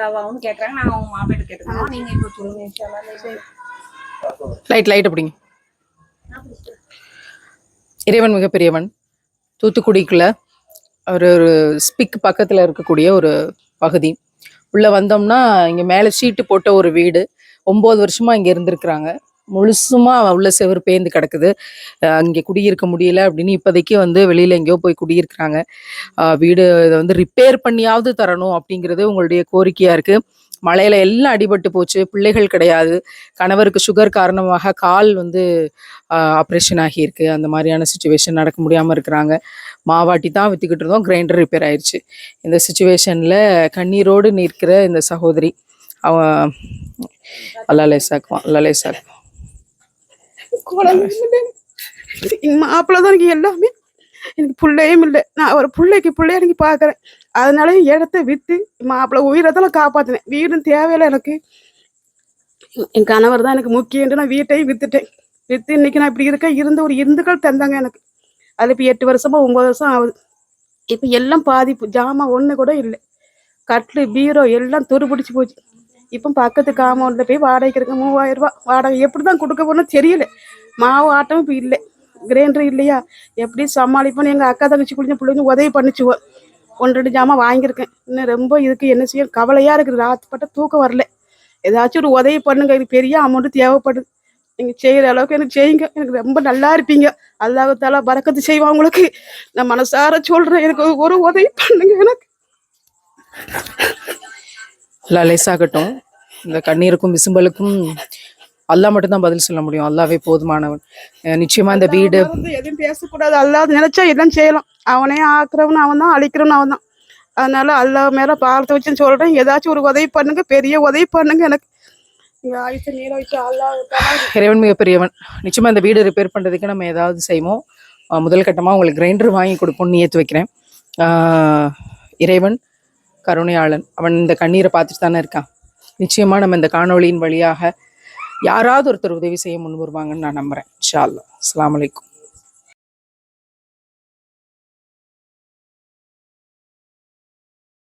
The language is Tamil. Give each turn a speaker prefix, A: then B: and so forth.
A: அவங்க கேட்டுக்கிறோம் இப்போ சொல்லுங்க
B: லைட் லைட் அப்படிங்க இறைவன் மிகப்பெரியவன். தூத்துக்குடிக்குள்ள ஒரு ஒரு ஸ்பிக் பக்கத்தில் இருக்கக்கூடிய ஒரு பகுதி. உள்ளே வந்தோம்னா இங்கே மேலே ஷீட்டு போட்ட ஒரு வீடு. ஒம்பது வருஷமாக இங்கே இருந்திருக்கிறாங்க. முழுசுமா உள்ள செவுரு பேந்து கிடக்குது. அங்கே இங்கே குடியிருக்க முடியல அப்படின்னு இப்போதைக்கு வந்து வெளியில் எங்கேயோ போய் குடியிருக்கிறாங்க. வீடு இதை வந்து ரிப்பேர் பண்ணியாவது தரணும் அப்படிங்கிறது உங்களுடைய கோரிக்கையாக இருக்குது மழையில எல்லாம் அடிபட்டு போச்சு பிள்ளைகள் கிடையாது. கணவருக்கு சுகர் காரணமாக கால் வந்து ஆப்ரேஷன் ஆகியிருக்கு. அந்த மாதிரியான சுச்சுவேஷன் நடக்க முடியாமல் இருக்கிறாங்க. மாவாட்டி தான் விற்றுக்கிட்டு இருந்தோம் கிரைண்டர் ரிப்பேர் ஆயிடுச்சு இந்த சுச்சுவேஷனில் கண்ணீரோடு நிற்கிற இந்த சகோதரி அவன் அல்லாலே சாக்குவான் அல்லாலே சாக்குவான்
C: மாப்பிள்ள தான் எனக்கு எல்லாமே. எனக்கு பிள்ளையும் இல்லை. நான் ஒரு பிள்ளைக்கு பிள்ளைய எனக்கு பார்க்குறேன். அதனால இடத்த விற்று மாப்பிள்ளை உயிரத்தெல்லாம் காப்பாற்றினேன் வீடும் தேவையில்லை எனக்கு. என் கணவர் தான் எனக்கு முக்கியன்ட்டு நான் வீட்டையும் வித்துட்டேன். விற்று இன்னைக்கு நான் இப்படி இருக்கேன் இருந்த ஒரு இருந்துகள் தந்தாங்க எனக்கு. அது இப்போ எட்டு வருஷமா ஒன்பது வருஷம் ஆகுது. இப்போ எல்லாம் பாதிப்பு. ஜாமான் ஒன்று கூட இல்லை. கட்லு பீரோ எல்லாம் துருபிடிச்சு போச்சு. இப்போ பக்கத்து காம்பவுண்டில் போய் வாடகைக்கு இருக்க மூவாயிரம் ரூபா. வாடகை எப்படி தான் கொடுக்க போகணும்னு தெரியல. மாவு ஆட்டம் இப்போ இல்லை. கிரைண்டர் இல்லையா? எப்படி சமாளிப்போன்னு எங்கள் அக்கா தங்கச்சி குடிஞ்ச பிள்ளைங்க உதவி பண்ணிச்சுவோம் ஒன்று ரெண்டு ஜாமான் வாங்கியிருக்கேன். இன்னும் ரொம்ப இதுக்கு என்ன செய்யும் கவலையாக இருக்குது ராத்து ராத்துப்பட்ட தூக்கம் வரல. ஏதாச்சும் ஒரு உதவி பண்ணுங்க. இது பெரிய அமௌண்ட்டு தேவைப்படுது. நீங்கள் செய்கிற அளவுக்கு எனக்கு செய்யுங்க. எனக்கு ரொம்ப நல்லா இருப்பீங்க. அல்லாஹால பறக்கத்து செய்வான் உங்களுக்கு. நான் மனசார சொல்கிறேன் எனக்கு ஒரு உதவி பண்ணுங்க எனக்கு.
B: எல்லாம் லேசாகட்டும். இந்த கண்ணீருக்கும் விசும்பலுக்கும் அல்லாஹ் மட்டும்தான் பதில் சொல்ல முடியும். அல்லாவே போதுமானவன். நிச்சயமா இந்த வீடு
C: எதுவும் பேசக்கூடாது. அல்லாஹ் நினைச்சா எல்லாம் செய்யலாம். அவனே ஆக்குறவன் அவன் தான் அழிக்கிறவன் அவன் தான். அதனால அல்லாஹ் மேல பாரத்தை வச்சு சொல்றேன். ஏதாச்சும் ஒரு உதவி பண்ணுங்க. பெரிய உதவி பண்ணுங்க எனக்கு.
B: இறைவன் மிகப்பெரியவன். நிச்சயமா இந்த வீடு ரிப்பேர் பண்றதுக்கு நம்ம ஏதாவது செய்வோம். முதல் கட்டமா உங்களுக்கு கிரைண்டர் வாங்கி கொடுப்போம்னு ஏத்து வைக்கிறேன். இறைவன் கருணையாளன். அவன் இந்த கண்ணீரை பார்த்துட்டு தானே இருக்கான். நிச்சயமா நம்ம இந்த காணொளியின் வழியாக யாராவது ஒருத்தர் உதவி செய்ய முன் வருவாங்கன்னு நான் நம்புறேன். ஷால்லா அல்லாஹ். அஸ்ஸலாமு அலைக்கும்.